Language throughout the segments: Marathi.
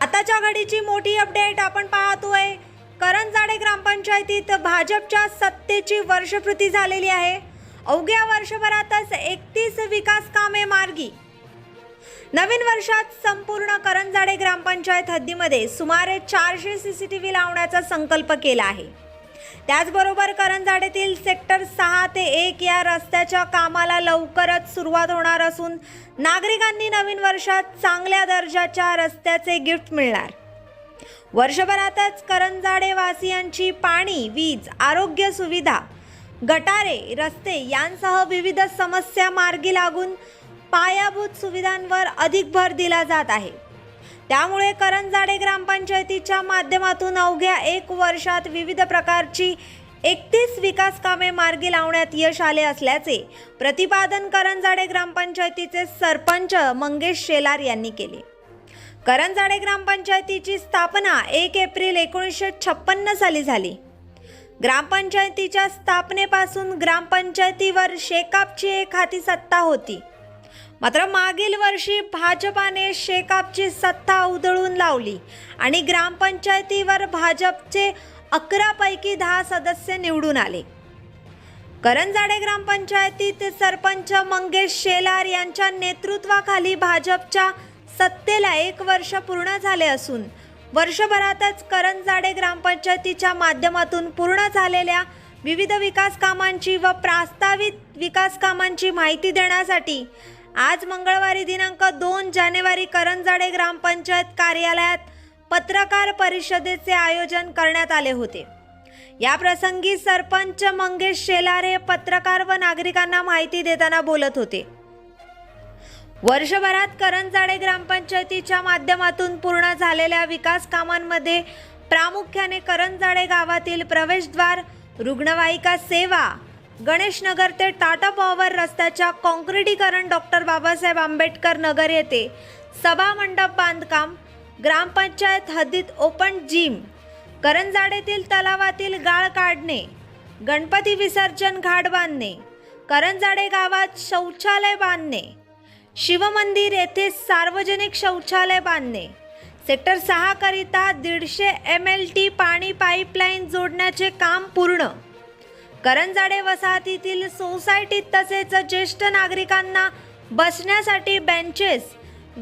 आताच्या घडीची मोठी अपडेट आपण पाहतोय. करंजाडे ग्रामपंचायतीत भाजपच्या सत्तेची वर्षपूर्ती झालेली आहे. अवघ्या वर्षभरातच एकतीस विकास कामे मार्गी. नवीन वर्षात संपूर्ण करंजाडे ग्रामपंचायत हद्दीमध्ये सुमारे चारशे सीसीटीव्ही लावण्याचा संकल्प केला आहे. त्याचबरोबर करंजाडेतील सेक्टर सहा ते एक या रस्त्याच्या कामाला लवकरच सुरुवात होणार असून नागरिकांनी नवीन वर्षात चांगल्या दर्जाच्या रस्त्याचे गिफ्ट मिळणार. वर्षभरातच करंजाडे वासियांची पाणी वीज आरोग्य सुविधा गटारे रस्ते यांसह विविध समस्या मार्गी लागून पायाभूत सुविधांवर अधिक भर दिला जात आहे. त्यामुळे करंजाडे ग्रामपंचायतीच्या माध्यमातून अवघ्या एक वर्षात विविध प्रकारची एकतीस विकास कामे मार्गी लावण्यात यश आले असल्याचे प्रतिपादन करंजाडे ग्रामपंचायतीचे सरपंच मंगेश शेलार यांनी केले. करंजाडे ग्रामपंचायतीची स्थापना एक एप्रिल एकोणीसशे छप्पन्न साली झाली. ग्रामपंचायतीच्या स्थापनेपासून ग्रामपंचायतीवर शेकापची एक हाती सत्ता होती. मात्र मागील वर्षी भाजपाने शेकापची सत्ता उधळून लावली आणि ग्रामपंचायतीवर भाजपचे अकरापैकी दहा सदस्य निवडून आले. करंजाडे ग्रामपंचायतीत सरपंच मंगेश शेलार यांच्या नेतृत्वाखाली भाजपच्या सत्तेला एक वर्ष पूर्ण झाले असून वर्षभरातच करंजाडे ग्रामपंचायतीच्या माध्यमातून पूर्ण झालेल्या विविध विकास कामांची व प्रास्तावित विकास कामांची माहिती देण्यासाठी आज मंगळवारी दिनांक दोन जानेवारी करंजाडे ग्रामपंचायत कार्यालयात पत्रकार परिषदेचे आयोजन करण्यात आले होते. या प्रसंगी सरपंच मंगेश शेलारे पत्रकार व नागरिकांना माहिती देताना बोलत होते. वर्षभरात करंजाडे ग्रामपंचायतीच्या माध्यमातून पूर्ण झालेल्या विकास कामांमध्ये प्रामुख्याने करंजाडे गावातील प्रवेशद्वार रुग्णवाहिका सेवा गणेशनगर ते टाटा पॉवर रस्त्याच्या काँक्रिटीकरण डॉक्टर बाबासाहेब आंबेडकर नगर येथे सभा मंडप बांधकाम ग्रामपंचायत हद्दीत ओपन जिम करंजाडेतील तलावातील गाळ काढणे गणपती विसर्जन घाट बांधणे करंजाडे गावात शौचालय बांधणे शिवमंदिर येथे सार्वजनिक शौचालय बांधणे सेक्टर सहाकरिता दीडशे एम एल टी पाणी पाईपलाईन जोडण्याचे काम पूर्ण करंजाडे वसाहतीतील सोसायटीत तसेच ज्येष्ठ नागरिकांना बसण्यासाठी बेंचेस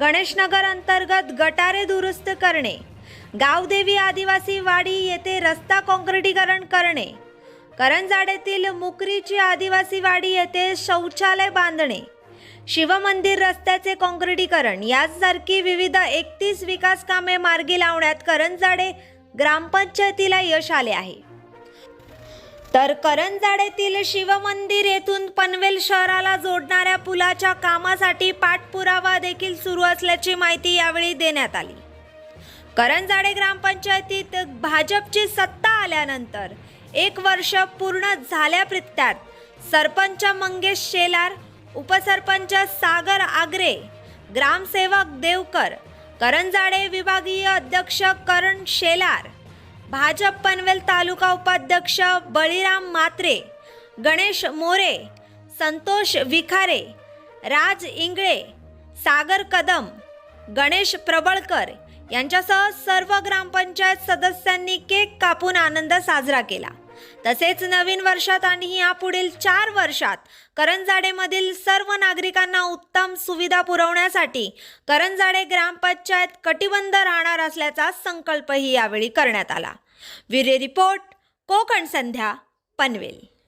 गणेशनगर अंतर्गत गटारे दुरुस्त करणे गावदेवी आदिवासी वाडी येथे रस्ता काँक्रिटीकरण करणे करंजाडेतील मुकरीची आदिवासी वाडी येथे शौचालय बांधणे शिवमंदिर रस्त्याचे काँक्रिटीकरण यासारखी विविध एकतीस विकास कामे मार्गी लावण्यात करंजाडे ग्रामपंचायतीला यश आले आहे. तर करंजाडेतील शिवमंदिर येथून पनवेल शहराला जोडणाऱ्या पुलाच्या कामासाठी पाठपुरावा देखील सुरू असल्याची माहिती यावेळी देण्यात आली. करंजाडे ग्रामपंचायतीत भाजपची सत्ता आल्यानंतर एक वर्ष पूर्ण झाल्याप्रित्यात सरपंच मंगेश शेलार उपसरपंच सागर आगरे ग्रामसेवक देवकर करंजाडे विभागीय अध्यक्ष करण शेलार भाजप पनवेल तालुका उपाध्यक्ष बळीराम मात्रे गणेश मोरे संतोष विखारे राज इंगळे सागर कदम गणेश प्रबळकर यांच्यासह सर्व ग्रामपंचायत सदस्यांनी केक कापून आनंद साजरा केला. तसेच नवीन वर्षात आणि यापुढील चार वर्षात करंजाडेमधील सर्व नागरिकांना उत्तम सुविधा पुरवण्यासाठी करंजाडे ग्रामपंचायत कटिबंध राहणार असल्याचा संकल्पही यावेळी करण्यात आला. विरे रिपोर्ट कोकण संध्या पनवेल.